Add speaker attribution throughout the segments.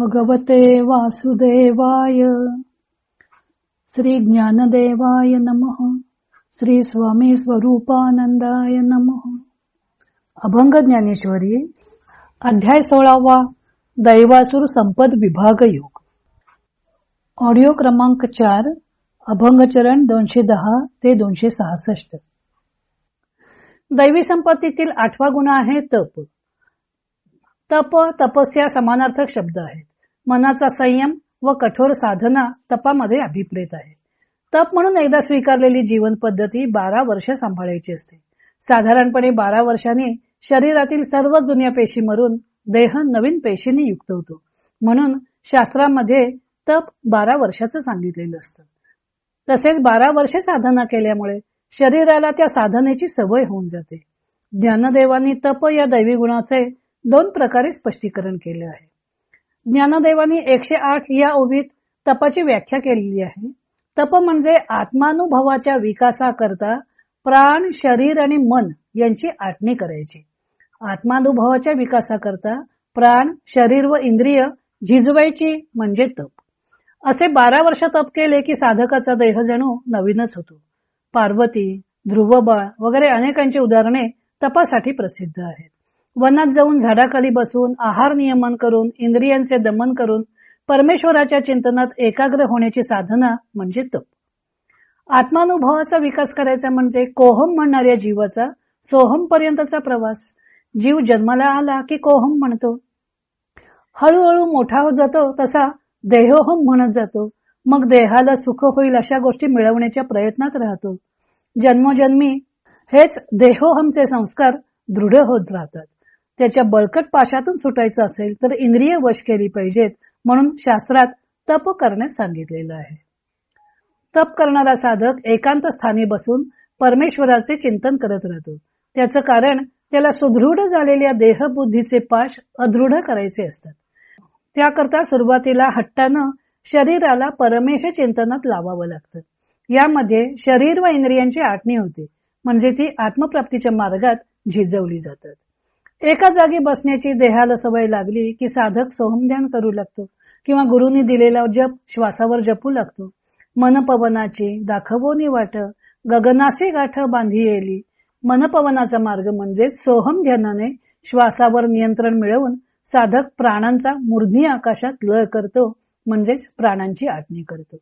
Speaker 1: भगवते वासुदेवाय. श्री ज्ञानदेवाय नमः. श्री स्वामी स्वरूपानंदाय नमः. अभंग ज्ञानेश्वरी अध्याय सोळावा दैवासुर संपद विभाग योग. ऑडिओ क्रमांक चार अभंगचरण दोनशे दहा ते दोनशे सहासष्ट. दैवी संपत्तीतील आठवा गुण आहे तप. तप तपस्या समानार्थक शब्द आहेत. मनाचा संयम व कठोर साधना तपामध्ये अभिप्रेत आहे. तप म्हणून एकदा स्वीकारलेली जीवन पद्धती बारा वर्ष सांभाळायची असते. साधारणपणे बारा वर्षांनी शरीरातील सर्व जुन्या पेशी मरून देह नवीन पेशीने युक्त होतो. म्हणून शास्त्रामध्ये तप बारा वर्षाचं सांगितलेलं असतं. तसेच बारा वर्षे साधना केल्यामुळे शरीराला त्या साधनेची सवय होऊन जाते. ज्ञानदेवांनी तप या दैवी गुणाचे दोन प्रकारे स्पष्टीकरण केले आहे. ज्ञानदेवानी एकशे आठ या ओवीत तपाची व्याख्या केलेली आहे. तप म्हणजे आत्मानुभवाच्या विकासाकरता प्राण शरीर आणि मन यांची आटणी करायची. आत्मानुभवाच्या विकासाकरता प्राण शरीर व इंद्रिय झिजवायची म्हणजे तप. असे बारा वर्ष तप केले की साधकाचा देह जणू नवीनच होतो. पार्वती ध्रुवबाळ वगैरे अनेकांची उदाहरणे तपासाठी प्रसिद्ध आहेत. वनात जाऊन झाडाखाली बसून आहार नियमन करून इंद्रियांचे दमन करून परमेश्वराच्या चिंतनात एकाग्र होण्याची साधना म्हणजे तप. आत्मानुभवाचा विकास करायचा म्हणजे कोहम म्हणणाऱ्या जीवाचा सोहम पर्यंतचा प्रवास. जीव जन्माला आला की कोहम म्हणतो. हळूहळू मोठा होत जातो तसा देहोहम म्हणत जातो. मग देहाला सुख होईल अशा गोष्टी मिळवण्याच्या प्रयत्नात राहतो. जन्मोजन्मी हेच देहोहमचे संस्कार दृढ होत राहतात. त्याच्या बळकट पाशातून सुटायचं असेल तर इंद्रिय वश केली पाहिजेत म्हणून शास्त्रात तप करण्यास सांगितलेलं आहे. तप करणारा साधक एकांत स्थानी बसून परमेश्वराचे चिंतन करत राहतो. त्याचं कारण त्याला सुदृढ झालेल्या देहबुद्धीचे पाश अदृढ करायचे असतात. त्याकरता सुरुवातीला हट्टानं शरीराला परमेश चिंतनात लावावं लागतं. यामध्ये शरीर व इंद्रियांची आटणी होते. म्हणजे ती आत्मप्राप्तीच्या मार्गात झिजवली जातात. एका जागी बसण्याची देहाला सवय लागली की साधक सोहमध्यान करू लागतो किंवा गुरुनी दिलेला जप श्वासावर जपू लागतो. मनपवनाची दाखवोनी वाट गगनासी गाठ बांधी येली. मनपवनाचा मार्ग म्हणजेच सोहम ध्यानाने श्वासावर नियंत्रण मिळवून साधक प्राणांचा मूर्धी आकाशात लय करतो म्हणजेच प्राणांची आटणी करतो.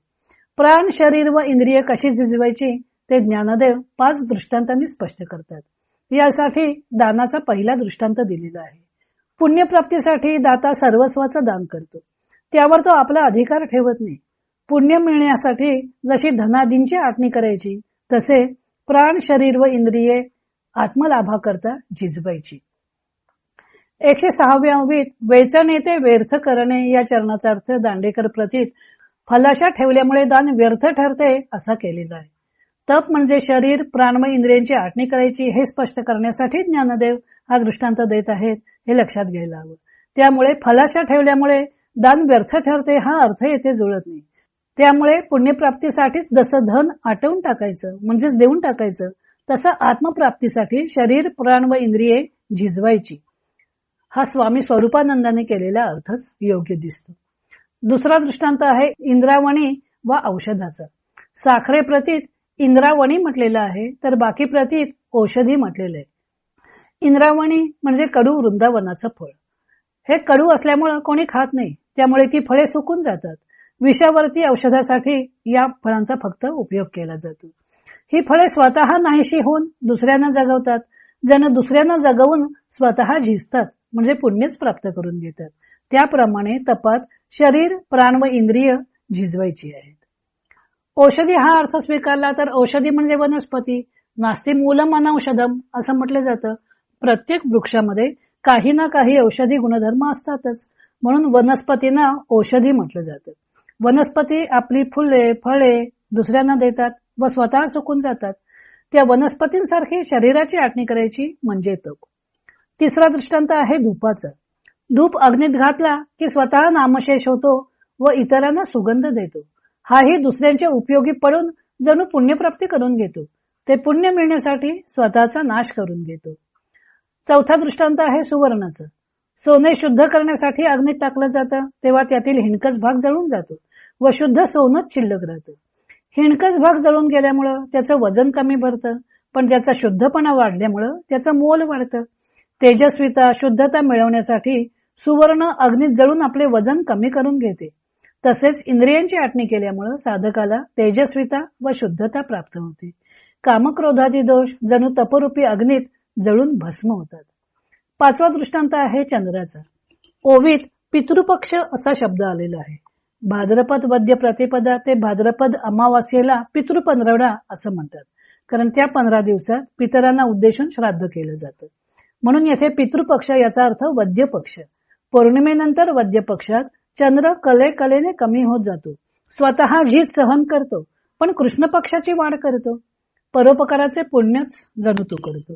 Speaker 1: प्राण शरीर व इंद्रिय कशी झिजवायची ते ज्ञानदेव पाच दृष्टांतांनी स्पष्ट करतात. यासाठी दानाचा पहिला दृष्टांत दिलेला आहे. पुण्यप्राप्तीसाठी दाता सर्वस्वाचं दान करतो. त्यावर तो आपला अधिकार ठेवत नाही. पुण्य मिळण्यासाठी जशी धनादींची आटणी करायची तसे प्राण शरीर व इंद्रिये आत्मलाभाकरता झिजवायची. एकशे सहाव्या ओवीत वेचन येते व्यर्थ करणे या चरणाचा अर्थ दांडेकर प्रतीत फलाशा ठेवल्यामुळे दान व्यर्थ ठरते असा केलेला आहे. तप म्हणजे शरीर प्राण व इंद्रियांची आठणी करायची हे स्पष्ट करण्यासाठी ज्ञानदेव हा दृष्टांत देत आहेत हे लक्षात घ्यायला हवं. त्यामुळे फलाशा ठेवल्यामुळे दान व्यर्थ ठरते हा अर्थ येथे जुळत नाही. त्यामुळे पुण्यप्राप्तीसाठीच जसं धन आटवून टाकायचं म्हणजेच देऊन टाकायचं तसं आत्मप्राप्तीसाठी शरीर प्राण व इंद्रिये झिजवायची. हा स्वामी स्वरूपानंदाने केलेला अर्थच योग्य दिसतो. दुसरा दृष्टांत आहे इंद्रावणी व औषधाचा. साखरे प्रतीत इंद्रावणी म्हटलेलं आहे तर बाकी प्रतीत औषधी म्हटलेलं आहे इंद्रावणी म्हणजे कडू वृंदावनाचं फळ. हे कडू असल्यामुळं कोणी खात नाही त्यामुळे ती फळे सुकून जातात. विषावरती औषधासाठी या फळांचा फक्त उपयोग केला जातो. ही फळे स्वतः नाहीशी होऊन दुसऱ्यांना जगवतात. जण दुसऱ्यांना जगवून स्वतः झिजतात म्हणजे पुण्यच प्राप्त करून घेतात. त्याप्रमाणे तपात शरीर प्राण व इंद्रिय झिजवायची आहेत औषधी हा अर्थ स्वीकारला तर औषधी म्हणजे वनस्पती नास्ती मूलम अनौषधम असं म्हटलं जातं. प्रत्येक वृक्षामध्ये काही ना काही औषधी गुणधर्म असतातच. म्हणून वनस्पतींना औषधी म्हटलं जातं. वनस्पती आपली फुले फळे दुसऱ्यांना देतात व स्वतः सुकून जातात. त्या वनस्पतींसारखी शरीराची आटणी करायची म्हणजे तप तिसरा दृष्टांत आहे धूपाचा. धूप अग्नीत घातला की स्वतः नामशेष होतो व इतरांना सुगंध देतो. हाही दुसऱ्यांच्या उपयोगी पडून जणू पुण्यप्राप्ती करून घेतो. ते पुण्य मिळण्यासाठी स्वतःचा नाश करून घेतो. चौथा दृष्टांत आहे सुवर्णाचं. सोने शुद्ध करण्यासाठी अग्नीत टाकलं जातं तेव्हा त्यातील हिणकस भाग जळून जातो व शुद्ध सोनच शिल्लक राहतं. हिणकस भाग जळून गेल्यामुळं त्याचं वजन कमी भरतं पण त्याचा शुद्धपणा वाढल्यामुळं त्याचं मोल वाढतं. तेजस्विता शुद्धता मिळवण्यासाठी सुवर्ण अग्नीत जळून आपले वजन कमी करून घेते. तसेच इंद्रियांची आटणी केल्यामुळं साधकाला तेजस्विता व शुद्धता प्राप्त होते. कामक्रोधादी दोष जणू तपरूपी अग्नीत जळून भस्म होतात. पाचवा दृष्टांत आहे चंद्राचा. ओवीत पितृपक्ष असा शब्द आलेला आहे. भाद्रपद वद्य प्रतिपदा ते भाद्रपद अमावास्येला पितृपंधरवडा असं म्हणतात. कारण त्या पंधरा दिवसात पितरांना उद्देशून श्राद्ध केलं जातं. म्हणून येथे पितृपक्ष याचा अर्थ वद्य पक्ष पौर्णिमेनंतर वद्य पक्षात चंद्र कले कलेने कमी होत जातो. स्वतः झीज सहन करतो पण कृष्ण पक्षाची वाढ करतो. परोपकाराचे पुण्यच जणू तो करतो.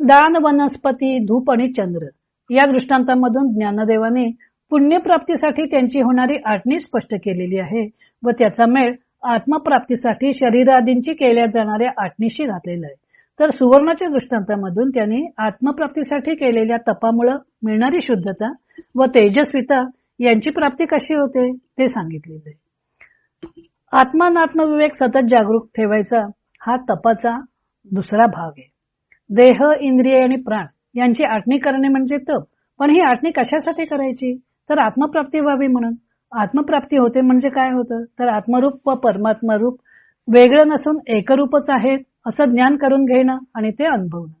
Speaker 1: दान वनस्पती धूप आणि चंद्र या दृष्टांतामधून ज्ञानदेवाने पुण्यप्राप्तीसाठी त्यांची होणारी आटणी स्पष्ट केलेली आहे व त्याचा मेळ आत्मप्राप्तीसाठी शरीरादींची केल्या जाणाऱ्या आटणीशी घातलेला आहे. तर सुवर्णाच्या दृष्टांतामधून त्यांनी आत्मप्राप्तीसाठी केलेल्या तपामुळे मिळणारी शुद्धता व तेजस्विता यांची प्राप्ती कशी होते ते सांगितलेले आहे. आत्मानात्म सतत जागरूक ठेवायचा हा तपाचा दुसरा भाग आहे. देह इंद्रिय आणि प्राण यांची आटणी करणे म्हणजे तप. पण ही आटणी कशासाठी करायची? तर आत्मप्राप्ती व्हावी म्हणून. आत्मप्राप्ती होते म्हणजे काय होतं? तर आत्मरूप व परमात्मा रूप वेगळं नसून एकरूपच आहेत. असं ज्ञान करून घेणं आणि ते अनुभवणं.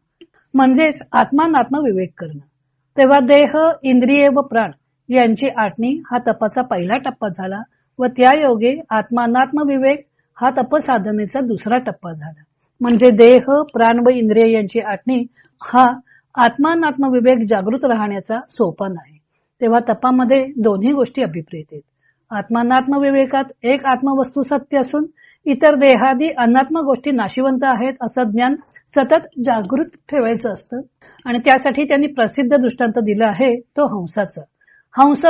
Speaker 1: म्हणजेच आत्मानात्म विवेक करणं. तेव्हा देह इंद्रिय व प्राण यांची आटणी हा तपाचा पहिला टप्पा झाला व त्या योगे आत्मानात्म विवेक हा तपसाधनेचा दुसरा टप्पा झाला. म्हणजे देह प्राण व इंद्रिय यांची आटणी हा आत्मानात्म विवेक जागृत राहण्याचा सोपान आहे तेव्हा तपामध्ये दोन्ही गोष्टी अभिप्रेत आहेत. आत्मानात्म विवेकात एक आत्मवस्तू सत्य असून इतर देहादी अनात्म गोष्टी नाशिवंत आहेत असं ज्ञान सतत जागृत ठेवायचं असतं. आणि त्यासाठी त्यांनी प्रसिद्ध दृष्टांत दिला आहे तो हंसाचा. हंस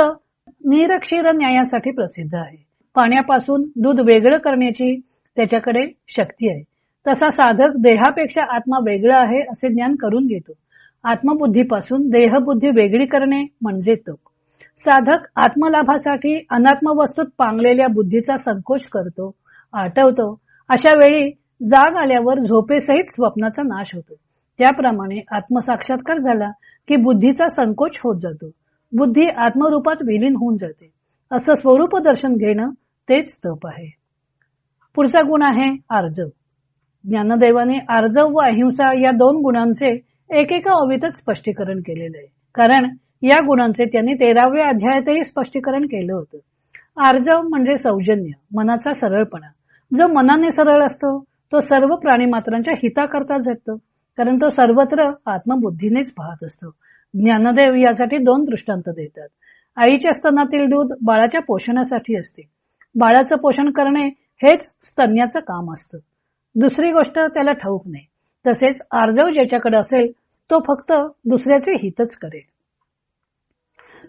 Speaker 1: निरक्षीर न्यायासाठी प्रसिद्ध आहे. पाण्यापासून दूध वेगळं करण्याची त्याच्याकडे शक्ती आहे. तसा साधक देहापेक्षा आत्मा वेगळा आहे असे ज्ञान करून घेतो. आत्मबुद्धीपासून देहबुद्धी वेगळी करणे म्हणजे तो. साधक आत्मलाभासाठी अनात्म वस्तूत पांगलेल्या बुद्धीचा संकोच करतो. आटवतो अशा वेळी जाग आल्यावर झोपेसहित स्वप्नाचा नाश होतो. त्याप्रमाणे आत्मसाक्षात्कार झाला की बुद्धीचा संकोच होत जातो. बुद्धी आत्मरूपात विलीन होऊन जाते. असं स्वरूप दर्शन घेणं तेच तप आहे. पुढचा गुण आहे आर्जव. ज्ञानदेवाने आर्जव व अहिंसा या दोन गुणांचे एकेका ओवीतच स्पष्टीकरण केलेलं आहे. कारण या गुणांचे त्यांनी तेराव्या अध्यायातही स्पष्टीकरण केलं होतं. आर्जव म्हणजे सौजन्य मनाचा सरळपणा. जो मनाने सरळ असतो तो सर्व प्राणी मात्रांच्या हिताकरता झटतो कारण तो सर्वत्र आत्मबुद्धीनेच पाहत असतो. ज्ञानदेव यासाठी दोन दृष्टांत देतात. आईच्या स्तनातील दूध बाळाच्या पोषणासाठी असते. बाळाचं पोषण करणे हेच स्तन्याचं काम असतं. दुसरी गोष्ट त्याला ठाऊक नाही. तसेच आर्जव ज्याच्याकडे असेल तो फक्त दुसऱ्याचे हितच करेल.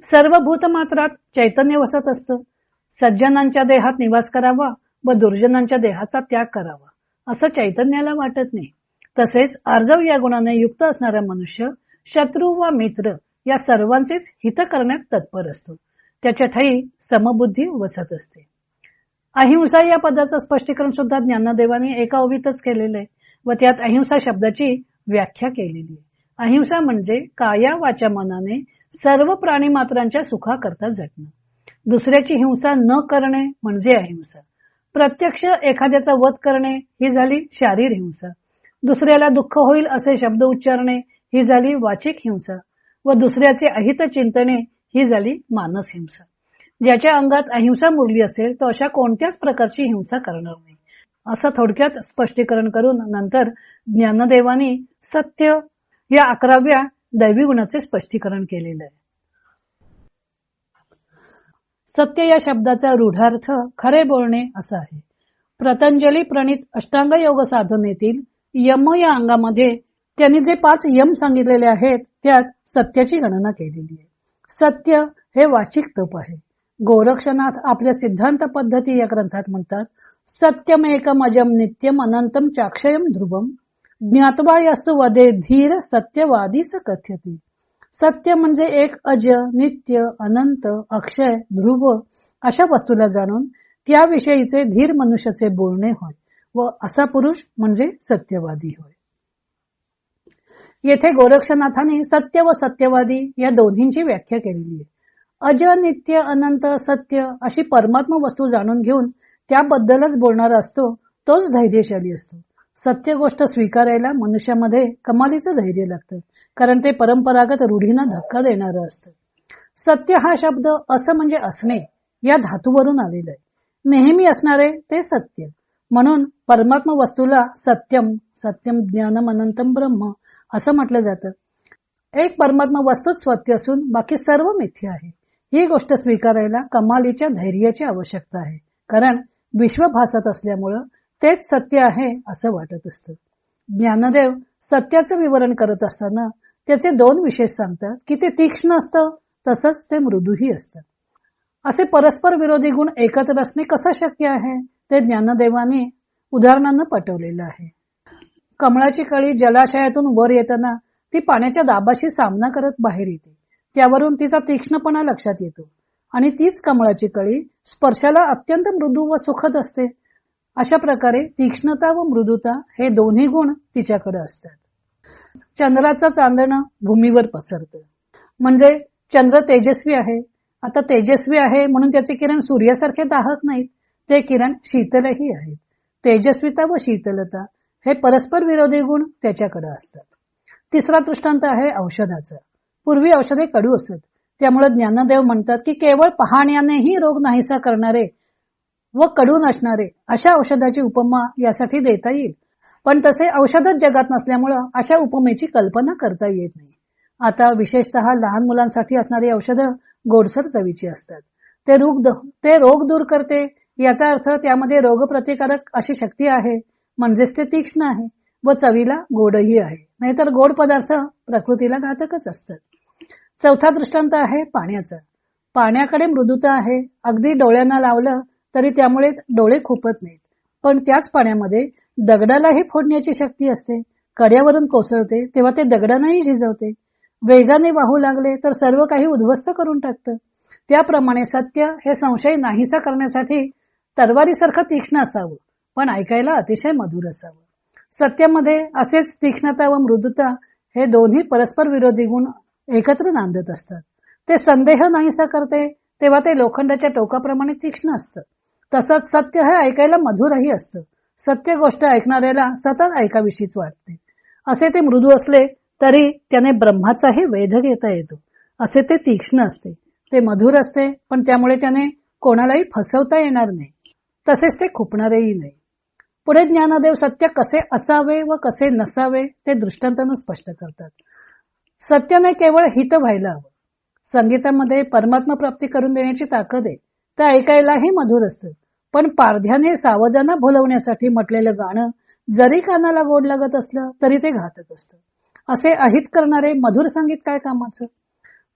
Speaker 1: सर्व भूतमात्रात चैतन्य वसत असतं. सज्जनांच्या देहात निवास करावा. व दुर्जनांच्या देहाचा त्याग करावा असं चैतन्याला वाटत नाही. तसेच अर्जव या गुणाने युक्त असणारा मनुष्य शत्रू वा मित्र या सर्वांचेच हित करण्यात तत्पर असतो. त्याच्या ठाई समबुद्धी वसत असते. अहिंसा या पदाचं स्पष्टीकरण सुद्धा ज्ञानदेवाने एका ओवीतच केलेलं आहे व त्यात अहिंसा शब्दाची व्याख्या केलेली आहे. अहिंसा म्हणजे काया वाच्या मनाने सर्व प्राणी मात्रांच्या सुखाकरता झटणं दुसऱ्याची हिंसा न करणे म्हणजे अहिंसा. प्रत्यक्ष एखाद्याचा वध करणे ही झाली शारीर हिंसा. दुसऱ्याला दुःख होईल असे शब्द उच्चारणे ही झाली वाचिक हिंसा. व दुसऱ्याचे अहित चिंतने ही झाली मानस हिंसा. ज्याच्या अंगात अहिंसा मुरली असेल तो अशा कोणत्याच प्रकारची हिंसा करणार नाही. असं थोडक्यात स्पष्टीकरण करून नंतर ज्ञानदेवानी सत्य या अकराव्या दैवी गुणाचे स्पष्टीकरण केलेलं आहे. सत्य या शब्दाचा रूढार्थ खरे बोलणे असा आहे. पतंजली प्रणित अष्टांग योग साधनेतील यम या अंगामध्ये त्यांनी जे पाच यम सांगितलेले आहेत त्यात सत्याची गणना केलेली आहे. सत्य हे वाचिक तप आहे. गोरक्षनाथ आपल्या सिद्धांत पद्धती या ग्रंथात म्हणतात सत्यमेकम अजम नित्यम अनंतम चाक्षयम ध्रुवम ज्ञातवा यास्तु वदे धीर सत्यवादी स कथ्यते. सत्य म्हणजे एक अज नित्य अनंत अक्षय ध्रुव अशा वस्तूला जाणून त्याविषयीचे धीर मनुष्याचे बोलणे होय व असा पुरुष म्हणजे सत्यवादी होय. येथे गोरक्षनाथाने सत्य व सत्यवादी या दोन्हींची व्याख्या केलेली आहे. अज नित्य अनंत सत्य अशी परमात्मा वस्तू जाणून घेऊन त्याबद्दलच बोलणारा असतो तोच धैर्यशाली असतो. सत्य गोष्ट स्वीकारायला मनुष्यामध्ये कमालीचं धैर्य लागतं. कारण ते परंपरागत रूढींना धक्का देणारं असतं. सत्य हा शब्द असं म्हणजे असणे या धातूवरून आलेला आहे नेहमी असणारे ते सत्य. म्हणून परमात्मा वस्तूला सत्यम सत्यम ज्ञानम अनंतम ब्रह्म असं म्हटलं जातं. एक परमात्मा वस्तूच सत्य असून बाकी सर्व मिथ्य आहे. ही गोष्ट स्वीकारायला कमालीच्या धैर्याची आवश्यकता आहे. कारण विश्व भासत असल्यामुळं तेच सत्य आहे असं वाटत असतं. ज्ञानदेव सत्याचं विवरण करत असताना त्याचे दोन विशेष सांगतात की ते तीक्ष्ण असतं तसंच ते मृदूही असतं. असे परस्पर विरोधी गुण एकत्र असणे कसं शक्य आहे ते ज्ञानदेवाने उदाहरणानं पटवलेलं आहे. कमळाची कळी जलाशयातून वर येताना ती पाण्याच्या दाबाशी सामना करत बाहेर येते. त्यावरून तिचा तीक्ष्णपणा लक्षात येतो. आणि तीच कमळाची कळी स्पर्शाला अत्यंत मृदू व सुखद असते. अशा प्रकारे तीक्ष्णता व मृदुता हे दोन्ही गुण तिच्याकडे असतात. चंद्राचं चांदणं भूमीवर पसरतं. म्हणजे चंद्र तेजस्वी आहे. आता तेजस्वी आहे म्हणून त्याचे किरण सूर्यासारखे दाहत नाहीत. ते किरण शीतलही आहेत. तेजस्विता व शीतलता हे परस्पर विरोधी गुण त्याच्याकडे असतात. तिसरा दृष्टांत आहे औषधाचा. पूर्वी औषधे कडू असत. त्यामुळे ज्ञानदेव म्हणतात की केवळ पाहण्यानेही रोग नाहीसा करणारे व कडू नसणारे अशा औषधाची उपमा यासाठी देता येईल. पण तसे औषधच जगात नसल्यामुळं अशा उपमेची कल्पना करता येत नाही. आता विशेषतः लहान मुलांसाठी असणारी औषधं गोडसर चवीची असतात. ते रोग ते रोग दूर करते याचा अर्थ त्यामध्ये रोगप्रतिकारक अशी शक्ती आहे म्हणजेच ते तीक्ष्ण आहे व चवीला गोडही आहे. नाहीतर गोड पदार्थ प्रकृतीला घातकच असतात. चौथा दृष्टांत आहे पाण्याचा. पाण्याकडे मृदुता आहे. अगदी डोळ्यांना लावलं तरी त्यामुळे डोळे खुपत नाहीत. पण त्याच पाण्यामध्ये दगडालाही फोडण्याची शक्ती असते. कड्यावरून कोसळते तेव्हा ते दगडांनाही झिजवते. वेगाने वाहू लागले तर सर्व काही उद्ध्वस्त करून टाकतं. त्याप्रमाणे सत्य हे संशय नाहीसा करण्यासाठी तरवारीसारखं तीक्ष्ण असावं पण ऐकायला अतिशय मधुर असावं. सत्यामध्ये असेच तीक्ष्णता व मृदुता हे दोन्ही परस्पर विरोधी गुण एकत्र नांदत असतात. ते संदेह नाहीसा करते तेव्हा ते लोखंडाच्या टोकाप्रमाणे तीक्ष्ण असतं. तसंच सत्य हे ऐकायला मधुरही असतं. सत्य गोष्ट ऐकणाऱ्याला सतत ऐकाविषयीच वाटते. असे ते मृदू असले तरी त्याने ब्रह्माचाही वेध घेता येतो. असे ते तीक्ष्ण असते. ते मधुर असते पण त्यामुळे त्याने कोणालाही फसवता येणार नाही. तसेच ते खुपणारेही नाही. पुढे ज्ञानदेव सत्य कसे असावे व कसे नसावे ते दृष्टांतानं स्पष्ट करतात. सत्याने केवळ हित व्हायला हवं. संगीतामध्ये परमात्मा प्राप्ती करून देण्याची ताकद आहे. ते ऐकायलाही मधुर असतं. पण पारध्याने सावजांना भुलवण्यासाठी म्हटलेलं गाणं जरी कानाला गोड लागत असलं तरी ते घातक असतं. असे अहित करणारे मधुर संगीत काय कामाचं?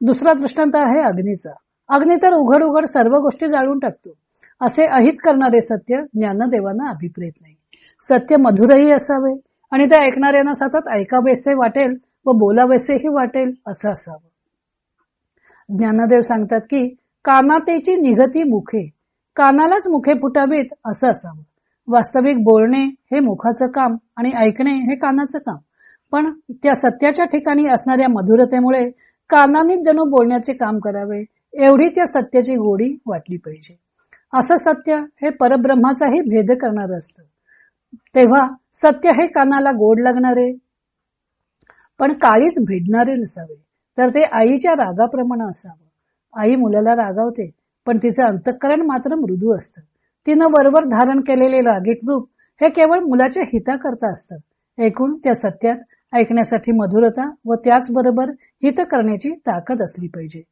Speaker 1: दुसरा दृष्टांत आहे अग्नीचा. अग्नी तर उघड उघड सर्व गोष्टी जाळून टाकतो. असे अहित करणारे सत्य ज्ञानदेवांना अभिप्रेत नाही. सत्य मधुरही असावे आणि त्या ऐकणाऱ्यांना सतत ऐकावेसे वाटेल व बोलावेसेही वाटेल असं असावं. ज्ञानदेव सांगतात की कानातेची निघती मुखे कानालाच मुखे फुटावीत असं असावं. वास्तविक बोलणे हे मुखाचं काम आणि ऐकणे हे कानाचं काम. पण त्या सत्याच्या ठिकाणी असणाऱ्या मधुरतेमुळे कानानेच जणू बोलण्याचे काम करावे एवढी त्या सत्याची गोडी वाटली पाहिजे. असं सत्य हे परब्रह्माचाही भेद करणार असतं. तेव्हा सत्य हे कानाला गोड लागणारे पण काळीच भिडणारे नसावे. तर ते आईच्या रागाप्रमाणे असावं. आई मुलाला रागावते पण तिचं अंतःकरण मात्र मृदू असतं. तिनं वरवर धारण केलेले रागीट रूप हे केवळ मुलाच्या हिताकरता असतं. एकूण त्या सत्यात ऐकण्यासाठी मधुरता व त्याचबरोबर हित करण्याची ताकद असली पाहिजे.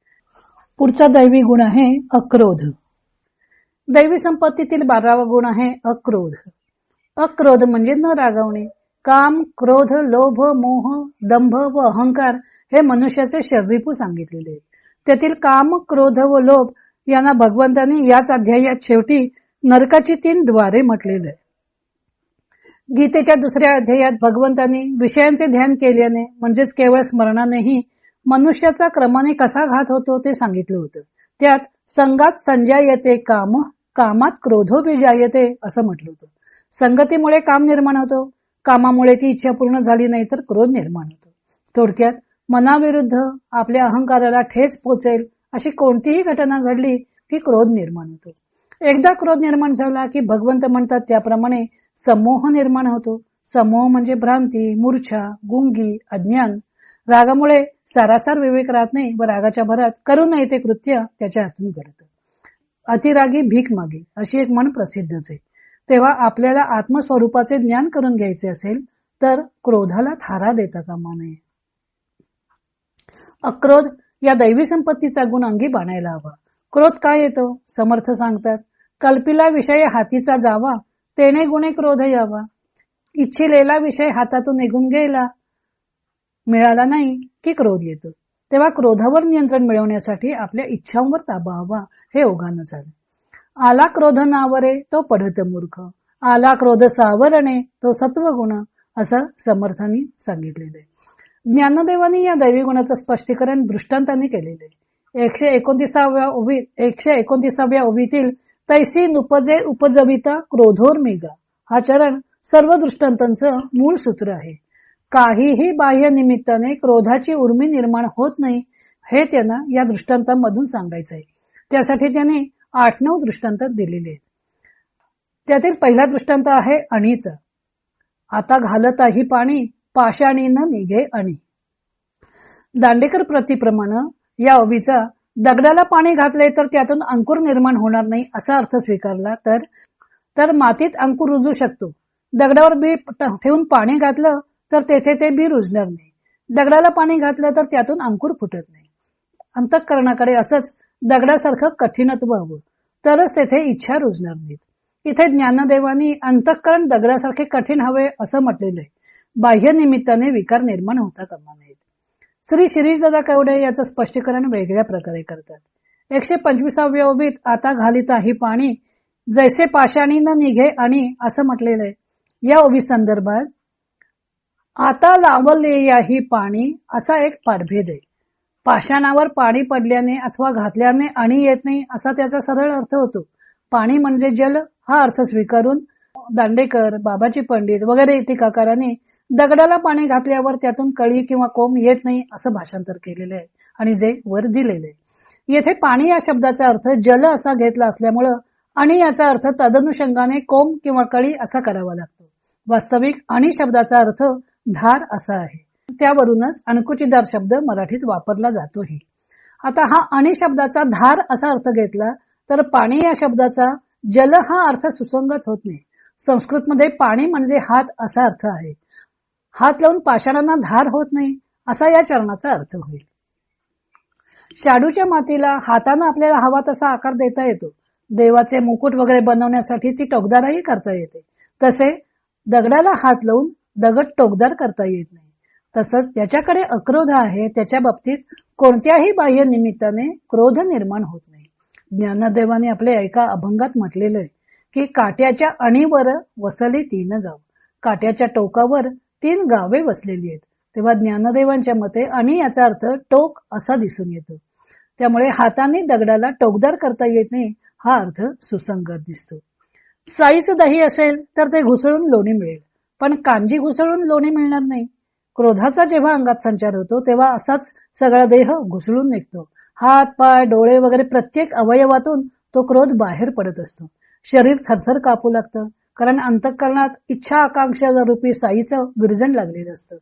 Speaker 1: पुढचा दैवी गुण आहे अक्रोध. दैवी संपत्तीतील बारावा गुण आहे अक्रोध. अक्रोध म्हणजे न रागावणे काम क्रोध लोभ मोह दंभ व अहंकार हे मनुष्याचे शरीरपू सांगितलेले. त्यातील काम क्रोध व लोभ यांना भगवंतांनी याच अध्यायात शेवटी नरकाची तीन द्वारे म्हटलेले गीतेच्या दुसऱ्या अध्यायात भगवंतांनी विषयांचे ध्यान केल्याने म्हणजेच केवळ स्मरणानेही मनुष्याचा क्रमाने कसा घात होतो ते सांगितलं होतं. त्यात संगात संजायते काम कामात क्रोधो विजय येते असं म्हटलं होतं. संगतीमुळे काम निर्माण होतो कामामुळे ती इच्छा पूर्ण झाली नाही तर क्रोध निर्माण होतो. थोडक्यात मनाविरुद्ध आपल्या अहंकाराला ठेच पोचेल अशी कोणतीही घटना घडली की क्रोध निर्माण होतो. एकदा क्रोध निर्माण झाला की भगवंत म्हणतात त्याप्रमाणे समोह निर्माण होतो. समोह म्हणजे भ्रांती मूर्छा गुंगी अज्ञान. रागामुळे सारासार विवेक राहत नाही व रागाच्या भरात करू नये ते कृत्य त्याच्या हातून घडतं. अतिरागी भीक मागे अशी एक म्हण प्रसिद्धच आहे तेव्हा आपल्याला आत्मस्वरूपाचे ज्ञान करून घ्यायचे असेल तर क्रोधाला थारा देता कामा नये. अक्रोध या दैवी संपत्तीचा गुण अंगी बाणायला हवा. क्रोध काय येतो? समर्थ सांगतात. कल्पिला विषय हातीचा जावा तेने गुणे क्रोध यावा. इच्छिलेला विषय हातातून निघून गेला मिळाला नाही की क्रोध येतो. तेव्हा क्रोधावर नियंत्रण मिळवण्यासाठी आपल्या इच्छांवर ताबा हवा हे ओघानं झालं. आला क्रोध नावरे तो पढत मूर्ख. आला क्रोध सावरणे तो सत्वगुण असं समर्थांनी सांगितलेलं आहे. ज्ञानदेवानी या दैवी गुणाचं स्पष्टीकरण दृष्टांतांनी केलेले आहे. एकशे एकोणतीसाव्या उभी एकशे एकोणतीसाव्या उभीतील तैसी नुपजे उपजविता क्रोधोर्मिगा हा चरण सर्व दृष्टांतांचं मूळ सूत्र आहे. काहीही बाह्य निमित्ताने क्रोधाची उर्मी निर्माण होत नाही हे त्यांना या दृष्टांतांमधून सांगायचं आहे त्यासाठी त्यांनी आठ नऊ दृष्टांत दिलेले आहेत. त्यातील पहिला दृष्टांत आहे अणीचा. आता घालत आहे पाणी पाषाणीनं निघे आणि दांडेकर प्रतीप्रमाणे या ओबीचा दगडाला पाणी घातले तर त्यातून अंकुर निर्माण होणार नाही असा अर्थ स्वीकारला तर तर मातीत अंकुर रुजू शकतो. दगडावर बी ठेवून पाणी घातलं तर तेथे ते बी रुजणार नाही. दगडाला पाणी घातलं तर त्यातून अंकुर फुटत नाही. अंतःकरणाकडे असंच दगडासारखं कठीणत्व हवं तरच तेथे इच्छा रुजणार नाहीत. इथे ज्ञानदेवानी अंतःकरण दगडासारखे कठीण हवे असं म्हटलेलं आहे बाह्य निमित्ताने विकार निर्माण होता कामा नयेत श्री शिरीषदादा कवडे याचं स्पष्टीकरण वेगळ्या प्रकारे करतात. एकशे पंचवीसाव्या ओबीत आता घालिता ही पाणी जैसे पाषाणी न निघे आणि असं म्हटलेलं आहे. या ओबी संदर्भात आता लावले याही पाणी असा एक पाठभेद आहे. पाषाणावर पाणी पडल्याने अथवा घातल्याने आणि येत नाही असा त्याचा सरळ अर्थ होतो. पाणी म्हणजे जल हा अर्थ स्वीकारून दांडेकर बाबाजी पंडित वगैरे टीकाकारांनी दगडाला पाणी घातल्यावर त्यातून कळी किंवा कोंब येत नाही असं भाषांतर केलेलं आहे आणि जे वर दिलेले आहे. येथे पाणी या शब्दाचा अर्थ जल असा घेतला असल्यामुळं आणि याचा अर्थ तदनुषंगाने कोंब किंवा कळी असा करावा लागतो. वास्तविक आणि शब्दाचा अर्थ धार असा आहे. त्यावरूनच अणकुचीदार शब्द मराठीत वापरला जातोही. आता हा आणि शब्दाचा धार असा अर्थ घेतला तर पाणी या शब्दाचा जल हा अर्थ सुसंगत होत नाही. संस्कृतमध्ये पाणी म्हणजे हात असा अर्थ आहे. हात लावून पाषाणांना धार होत नाही असा या चरणाचा अर्थ होईल. शाडूच्या मातीला हातानं आपल्याला हवा तसा आकार देता येतो. देवाचे मुकुट वगैरे बनवण्यासाठी ती टोकदारही करता येते. तसे दगडाला हात लावून दगड टोकदार करता येत नाही. तसंच ज्याच्याकडे अक्रोध आहे त्याच्या बाबतीत कोणत्याही बाह्य निमित्ताने क्रोध निर्माण होत नाही. ज्ञानदेवाने आपल्या एका अभंगात म्हटलेलं आहे की काट्याच्या अणीवर वसले तीन गाव काट्याच्या टोकावर तीन गावे वसलेली आहेत. तेव्हा ज्ञानदेवांच्या मते आणि याचा अर्थ टोक असा दिसून येतो. त्यामुळे हाताने दगडाला टोकदार करता येत नाही हा अर्थ सुसंगत दिसतो. साईच दही असेल तर ते घुसळून लोणी मिळेल. पण कांजी घुसळून लोणी मिळणार नाही. क्रोधाचा जेव्हा अंगात संचार होतो तेव्हा असाच सगळा देह घुसळून निघतो. हात पाय डोळे वगैरे प्रत्येक अवयवातून तो क्रोध बाहेर पडत असतो. शरीर थरथर कापू लागतं. कारण अंतःकरणात इच्छा आकांक्षा रूपी साईचं विरजन लागलेलं असतं.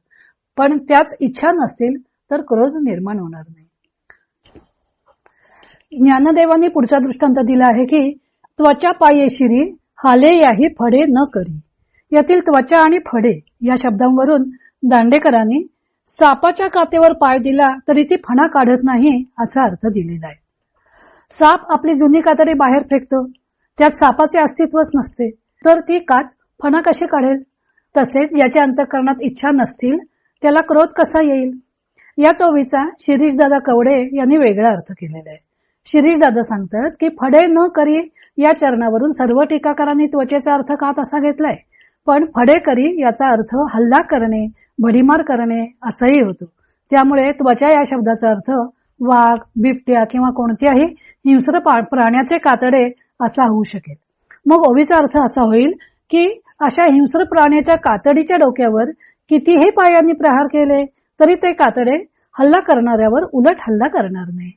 Speaker 1: पण त्याच इच्छा नसतील तर क्रोध निर्माण होणार नाही. ज्ञानदेवानी पुढचा दृष्टांत दिला आहे की त्वचा पायेशिरी हाले याही फडे न करी. यातील त्वचा आणि फडे या शब्दांवरून दांडेकरांनी सापाच्या कातेवर पाय दिला तरी ती फणा काढत नाही असा अर्थ दिलेला आहे. साप आपली जुनी कातडी बाहेर फेकतो. त्यात सापाचे अस्तित्वच नसते. तर ती कात फणा कशी काढेल? तसेच ज्याच्या अंतकरणात इच्छा नसतील त्याला क्रोध कसा येईल? या चोवीचा शिरीष दादा कवडे यांनी वेगळा अर्थ केलेला आहे. शिरीष दादा सांगतात की फडे न करी या चरणावरून सर्व टीकाकारांनी त्वचेचा अर्थ कात असा घेतलाय. पण फडे करी याचा अर्थ हल्ला करणे भडीमार करणे असाही होतो. त्यामुळे त्वचा या शब्दाचा अर्थ वाघ बिबट्या किंवा कोणत्याही हिंस्र पा- प्राण्याचे कातडे असा होऊ शकेल. मग ओवीचा अर्थ असा होईल की अशा हिंस्र प्राण्याच्या कातडीच्या डोक्यावर कितीही पायांनी प्रहार केले तरी ते कातडे हल्ला करणाऱ्यावर उलट हल्ला करणार नाही.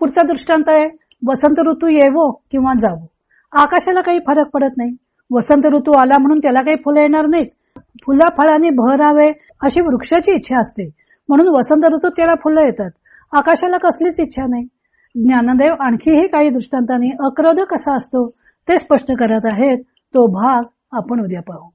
Speaker 1: पुढचा दृष्टांत आहे वसंत ऋतू येवो किंवा जावो. आकाशाला काही फरक पडत नाही. वसंत ऋतू आला म्हणून त्याला काही फुलं येणार नाहीत. फुला फळाने बहरावे अशी वृक्षाची इच्छा असते. म्हणून वसंत ऋतूत त्याला फुलं येतात. आकाशाला कसलीच इच्छा नाही. ज्ञानदेव आणखीही काही दृष्टांतांनी अक्रोध कसा असतो ते स्पष्ट करत आहेत तो भाग आपण उद्या पाहू.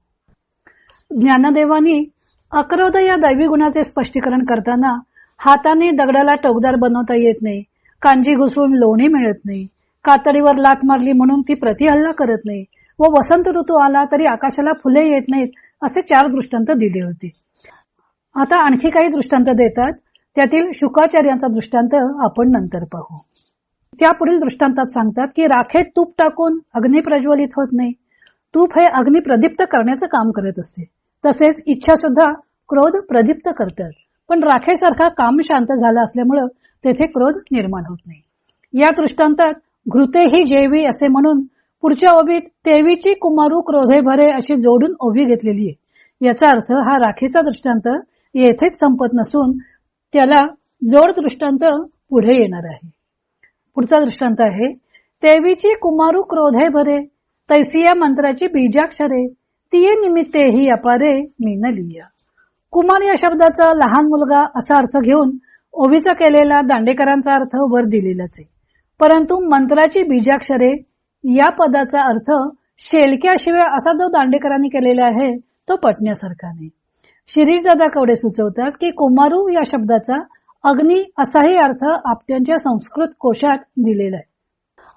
Speaker 1: ज्ञानदेवानी अक्रोध या दैवी गुणाचे स्पष्टीकरण करताना हाताने दगडाला टोकदार बनवता येत नाही कांजी घुसळून लोणी मिळत नाही कातडीवर लाट मारली म्हणून ती प्रतिहल्ला करत नाही व वसंत ऋतू आला तरी आकाशाला फुले येत नाहीत असे चार दृष्टांत दिले होते. आता आणखी काही दृष्टांत देतात त्यातील शुकाचार्यांचा दृष्टांत आपण नंतर पाहू. त्या पुढील दृष्टांतात सांगतात की राखेत तूप टाकून अग्नी प्रज्वलित होत नाही. तूप हे अग्नी प्रदीप्त करण्याचं काम करत असते. तसेच इच्छा सुद्धा क्रोध प्रदीप्त करतात. पण राखेसारखा काम शांत झालं असल्यामुळं तेथे क्रोध निर्माण होत नाही. या दृष्टांतात घृते ही जेवी असे म्हणून पुढच्या ओबीत तेवीची कुमारू क्रोधे भरे अशी जोडून ओबी घेतलेली आहे. याचा अर्थ हा राखेचा दृष्टांत येथेच संपत नसून त्याला जोड दृष्टांत पुढे येणार आहे. पुढचा दृष्टांत आहे. तेवीची कुमारू क्रोधे भरे तैसिया मंत्राची बीजाक्षरे तिये निमित्ते ही अपारे मीन लिया कुमार या शब्दाचा लहान मुलगा असा अर्थ घेऊन ओवीचा केलेला दांडेकरांचा अर्थ वर दिलेलाच आहे. परंतु मंत्राची बीजाक्षरे या पदाचा अर्थ शेलक्याशिवाय असा जो दांडेकरांनी केलेला आहे तो पटण्यासारखा नाही. शिरीष दादा कवडे सुचवतात की कुमारू या शब्दाचा अग्नी असाही अर्थ आपट्यांच्या संस्कृत कोशात दिलेला आहे.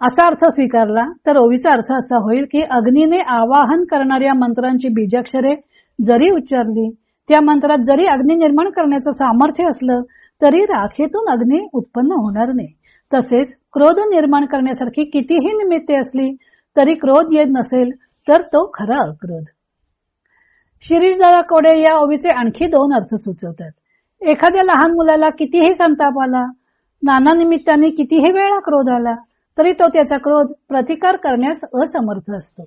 Speaker 1: असा अर्थ स्वीकारला तर ओवीचा अर्थ असा होईल की अग्नीने आवाहन करणाऱ्या मंत्रांची बीजाक्षरे जरी उच्चारली त्या मंत्रात जरी अग्नी निर्माण करण्याचं सामर्थ्य असलं तरी राखेतून अग्नी उत्पन्न होणार नाही. तसेच क्रोध निर्माण करण्यासारखी कितीही निमित्ते असली तरी क्रोध येत नसेल तर तो खरा अक्रोध. शिरीष दादा कोडे या ओवीचे आणखी दोन अर्थ सुचवतात. एखाद्या लहान मुलाला कितीही संताप आला नाना निमित्ताने कितीही वेळा क्रोध आला तरी तो त्याचा क्रोध प्रतिकार करण्यास असमर्थ असतो.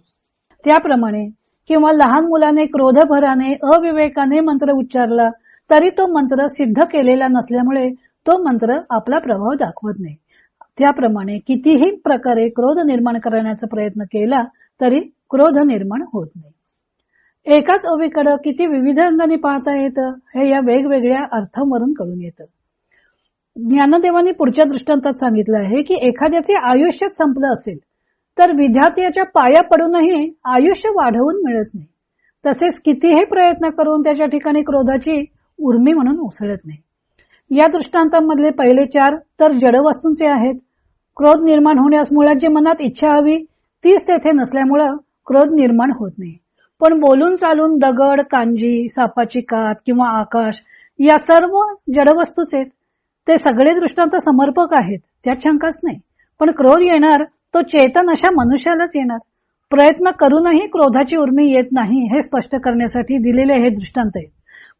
Speaker 1: त्याप्रमाणे किंवा लहान मुलाने क्रोधभराने अविवेकाने मंत्र उच्चारला तरी तो मंत्र सिद्ध केलेला नसल्यामुळे तो मंत्र आपला प्रभाव दाखवत नाही. त्याप्रमाणे कितीही प्रकारे क्रोध निर्माण करण्याचा प्रयत्न केला तरी क्रोध निर्माण होत नाही. एकाच ओवीकडे किती विविध रंगाने पाहता येतं हे या वेगवेगळ्या अर्थावरून कळून येतं. ज्ञानदेवानी पुढच्या दृष्टांतात सांगितलं आहे की एखाद्याचे आयुष्यच संपलं असेल तर विद्यार्थ्याच्या पाया पडूनही आयुष्य वाढवून मिळत नाही. तसेच कितीही प्रयत्न करून त्याच्या ठिकाणी क्रोधाची उर्मी म्हणून उसळत नाही. या दृष्टांतांमधले पहिले चार तर जड वस्तूंचे आहेत. क्रोध निर्माण होण्यास मुळात जी मनात इच्छा हवी तीच तेथे नसल्यामुळं क्रोध निर्माण होत नाही. पण बोलून चालून दगड कांजी सापाची कात किंवा आकाश या सर्व जडवस्तूच आहेत. ते सगळे दृष्टांत समर्पक आहेत त्यात शंकाच नाही. पण क्रोध येणार तो चेतन अशा मनुष्यालाच येणार. प्रयत्न करूनही क्रोधाची उर्मी येत नाही हे स्पष्ट करण्यासाठी दिलेले हे दृष्टांत आहेत.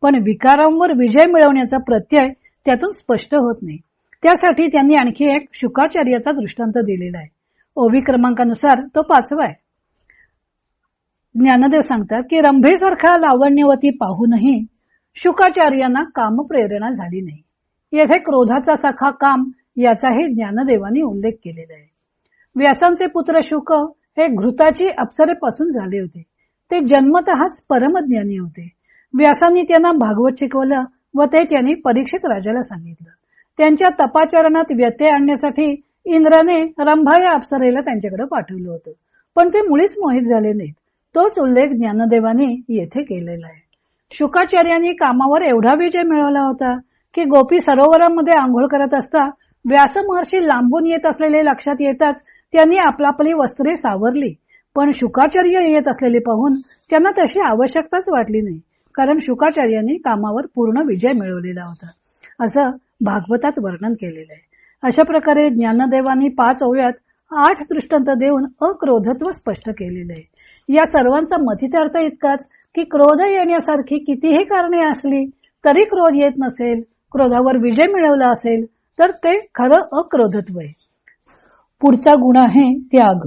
Speaker 1: पण विकारांवर विजय मिळवण्याचा प्रत्यय त्यातून स्पष्ट होत नाही. त्यासाठी त्यांनी आणखी एक शुकाचार्याचा दृष्टांत दिलेला आहे. ओवी क्रमांकानुसार तो पाचवा आहे. ज्ञानदेव सांगतात की रंभेसारखा लावण्यवती पाहूनही शुकाचार्यांना काम प्रेरणा झाली नाही. येथे क्रोधाचा सखा काम याचाही ज्ञानदेवानी उल्लेख केलेला आहे. व्यासांचे पुत्र शुक हे घृताची अप्सरेपासून झाले होते. ते जन्मतःच परमज्ञानी होते. व्यासांनी त्यांना भागवत शिकवलं व ते त्यांनी परीक्षित राजाला सांगितलं. त्यांच्या तपाचरणात व्यत्यय आणण्यासाठी इंद्राने रंभा या अप्सरेला त्यांच्याकडे पाठवलं होतं. पण ते मुळीच मोहित झाले नाहीत. तोच उल्लेख ज्ञानदेवाने येथे केलेला आहे. शुकाचार्यांनी कामावर एवढा विजय मिळवला होता की गोपी सरोवरामध्ये आंघोळ करत असता व्यास महर्षी लांबून येत असलेले लक्षात येताच त्यांनी आपलापली वस्त्रे सावरली. पण शुकाचार्य येत असलेले पाहून त्यांना तशी आवश्यकताच वाटली नाही कारण शुकाचार्यांनी कामावर पूर्ण विजय मिळवलेला होता. असं भागवतात वर्णन केलेलं आहे. अशा प्रकारे ज्ञानदेवानी पाच ओव्यात आठ दृष्टांत देऊन अक्रोधत्व स्पष्ट केलेलं आहे. या सर्वांचा मथितार्थ इतकाच की क्रोध येण्यासारखी कितीही कारणे असली तरी क्रोध येत नसेल क्रोधावर विजय मिळवला असेल तर ते खरं अक्रोधत्व आहे. पुढचा गुण आहे त्याग.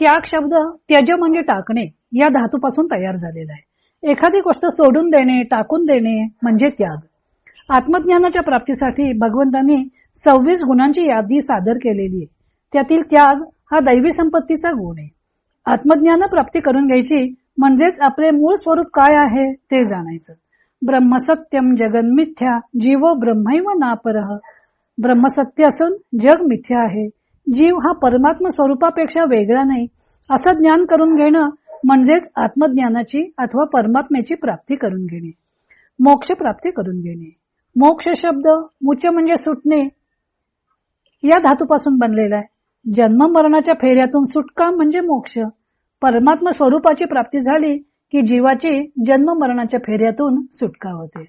Speaker 1: त्याग शब्द त्यज म्हणजे टाकणे या धातूपासून तयार झालेला आहे. एखादी गोष्ट सोडून देणे टाकून देणे म्हणजे त्याग. आत्मज्ञानाच्या प्राप्तीसाठी भगवंतांनी सव्वीस गुणांची यादी सादर केलेली आहे. त्यातील त्याग हा दैवी संपत्तीचा गुण आहे. आत्मज्ञान प्राप्ती करून घ्यायची म्हणजेच आपले मूळ स्वरूप काय आहे ते जाणायचं. ब्रह्मसत्यम जगन मिथ्या जीव ब्रह्मैव नापरह ब्रह्मसत्य असून जग मिथ्या आहे. जीव हा परमात्मा स्वरूपापेक्षा वेगळा नाही असं ज्ञान करून घेणं म्हणजेच आत्मज्ञानाची अथवा परमात्म्याची प्राप्ती करून घेणे. मोक्ष प्राप्ती करून घेणे. मोक्ष शब्द मुच म्हणजे सुटणे या धातूपासून बनलेला आहे. जन्म मरणाच्या फेऱ्यातून सुटका म्हणजे मोक्ष. परमात्मा स्वरूपाची प्राप्ती झाली की जीवाची जन्म मरणाच्या फेऱ्यातून सुटका होते.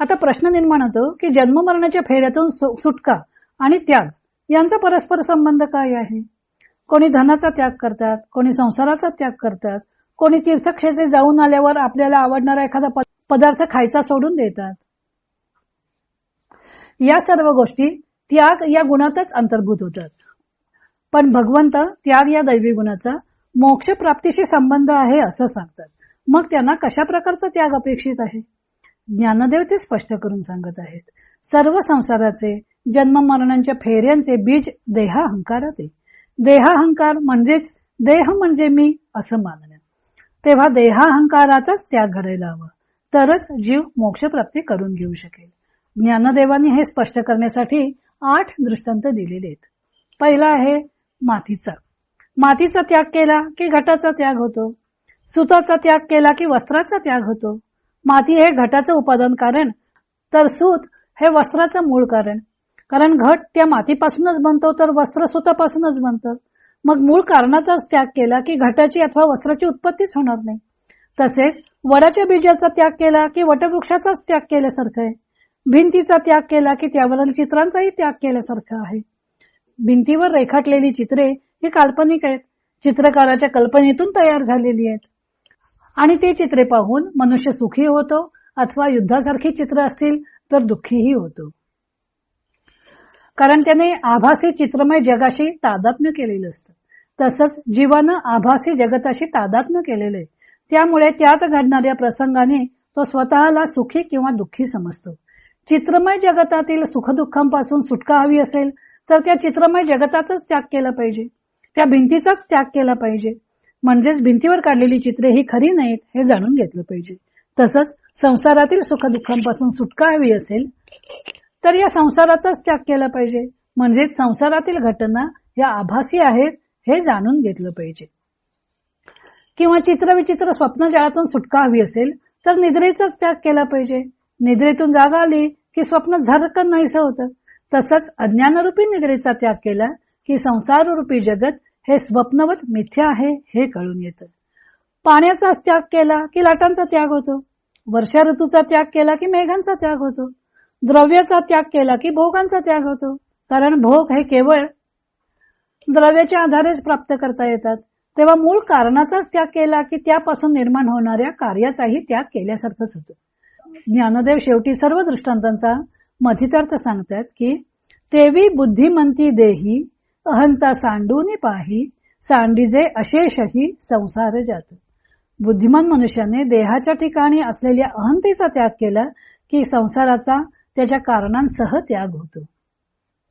Speaker 1: आता प्रश्न निर्माण होतो की जन्म मरणाच्या फेऱ्यातून सुटका आणि त्याग यांचा परस्पर संबंध काय आहे? कोणी धनाचा त्याग करतात कोणी संसाराचा त्याग करतात कोणी तीर्थक्षेत्री जाऊन आल्यावर आपल्याला आवडणारा एखादा पदार्थ खायचा सोडून देतात. या सर्व गोष्टी त्याग या गुणातच अंतर्भूत होतात. पण भगवंत त्याग या दैवी गुणाचा मोक्ष प्राप्तीशी संबंध आहे असं सांगतात. मग त्यांना कशा प्रकारचा त्याग अपेक्षित आहे? ज्ञानदेव ते स्पष्ट करून सांगत आहेत. सर्व संसाराचे जन्म मरणांच्या फेऱ्यांचे बीज देहाहंकारात आहे देहाहंकार म्हणजेच देह म्हणजे मी असं मानणं. तेव्हा देहाहंकाराचाच त्याग घडायला हवा. तरच जीव मोक्षप्राप्ती करून घेऊ शकेल. ज्ञानदेवांनी हे स्पष्ट करण्यासाठी आठ दृष्टांत दिलेले आहेत. पहिला आहे मातीचा. मातीचा त्याग केला की घटाचा त्याग होतो. सुताचा त्याग केला की वस्त्राचा त्याग होतो. माती हे घटाचं उपादान कारण तर सूत हे वस्त्राचं मूळ कारण. कारण घट त्या मातीपासूनच बनतो तर वस्त्र सुतापासूनच बनतं. मग मूळ कारणाचाच त्याग केला की घटाची अथवा वस्त्राची उत्पत्तीच होणार नाही. तसेच वडाच्या बीजाचा त्याग केला की वटवृक्षाचाच त्याग केल्यासारखं आहे. भिंतीचा त्याग केला की त्यावरील चित्रांचाही त्याग केल्यासारखं आहे. भिंतीवर रेखाटलेली चित्रे ही काल्पनिक आहेत. चित्रकाराच्या कल्पनेतून तयार झालेली आहेत. आणि ते चित्रे पाहून मनुष्य सुखी होतो अथवा युद्धासारखी चित्र असतील तर दुःखीही होतो. कारण त्याने आभासी चित्रमय जगाशी तादात्म्य केलेलं असतं. तसंच जीवानं आभासी जगताशी तादात्म्य केलेलं आहे. त्यामुळे त्यात घडणाऱ्या प्रसंगाने तो स्वतःला सुखी किंवा दुःखी समजतो. चित्रमय जगतातील सुखदुःखांपासून सुटका हवी असेल तर त्या चित्रमय जगताचाच त्याग केला पाहिजे. त्या भिंतीचाच त्याग केला पाहिजे. म्हणजेच भिंतीवर काढलेली चित्रे ही खरी नाहीत हे जाणून घेतलं पाहिजे. तसंच संसारातील सुखदुःखांपासून सुटका हवी असेल तर या संसाराचाच त्याग केला पाहिजे. म्हणजेच संसारातील घटना या आभासी आहेत हे जाणून घेतलं पाहिजे. किंवा चित्रविचित्र स्वप्नजाळातून सुटका हवी असेल तर निद्रेचाच त्याग केला पाहिजे. निद्रेतून जाग आली की स्वप्न झरकन नाहीस होतं. तसंच अज्ञानरूपी निद्रेचा त्याग केला की संसाररूपी जगत हे स्वप्नवत मिथ्या आहे हे कळून येतं. पाण्याचा त्याग केला की लाटांचा त्याग होतो. वर्षा ऋतूचा त्याग केला की मेघांचा त्याग होतो. द्रव्याचा त्याग केला की भोगांचा त्याग होतो. कारण भोग हे केवळ द्रव्याच्या आधारेच प्राप्त करता येतात. तेव्हा मूळ कारणाचाच त्याग केला की त्यापासून निर्माण होणाऱ्या कार्याचाही त्याग केल्यासारखंच होतो. ज्ञानदेव शेवटी सर्व दृष्टांतांचा मथितार्थ सांगतात की तेवी बुद्धिमंती देही अहंता सांडूनी पाही सांडीजे अशेषही संसार जात. बुद्धिमान मनुष्याने देहाच्या ठिकाणी असलेल्या अहंतेचा त्याग केला की संसाराचा त्याच्या कारणांसह त्याग होतो.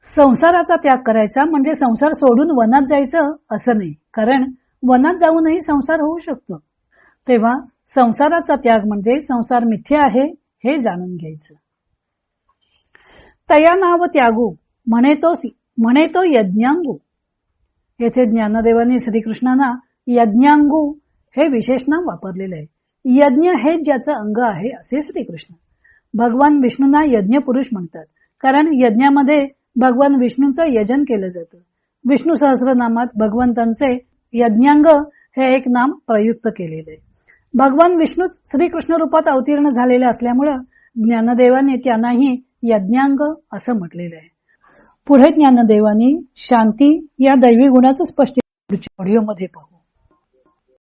Speaker 1: संसाराचा त्याग करायचा म्हणजे संसार सोडून वनात जायचं असं नाही कारण वनात जाऊनही संसार होऊ शकतो. तेव्हा संसाराचा त्याग म्हणजे संसार मिथे आहे हे जाणून घ्यायचं. तया नाव त्यागू म्हणे तो म्हणे तो यज्ञांगू. येथे ज्ञानदेवाने श्रीकृष्णांना यज्ञांगू हे विशेष नाम वापरलेलं आहे. यज्ञ हे ज्याचं अंग आहे असे श्रीकृष्ण. भगवान विष्णूंना यज्ञ पुरुष म्हणतात कारण यज्ञामध्ये भगवान विष्णूंचं यजन केलं जातं. विष्णू सहस्रनामात भगवंतांचे यज्ञांग हे एक नाम प्रयुक्त केलेले आहे. भगवान विष्णू श्रीकृष्ण रूपात अवतीर्ण झालेले असल्यामुळं ज्ञानदेवाने त्यांनाही यज्ञांग असं म्हटलेलं आहे. पुढे ज्ञानदेवानी शांती या दैवी गुणाचं स्पष्ट ऑडिओमध्ये पाहू.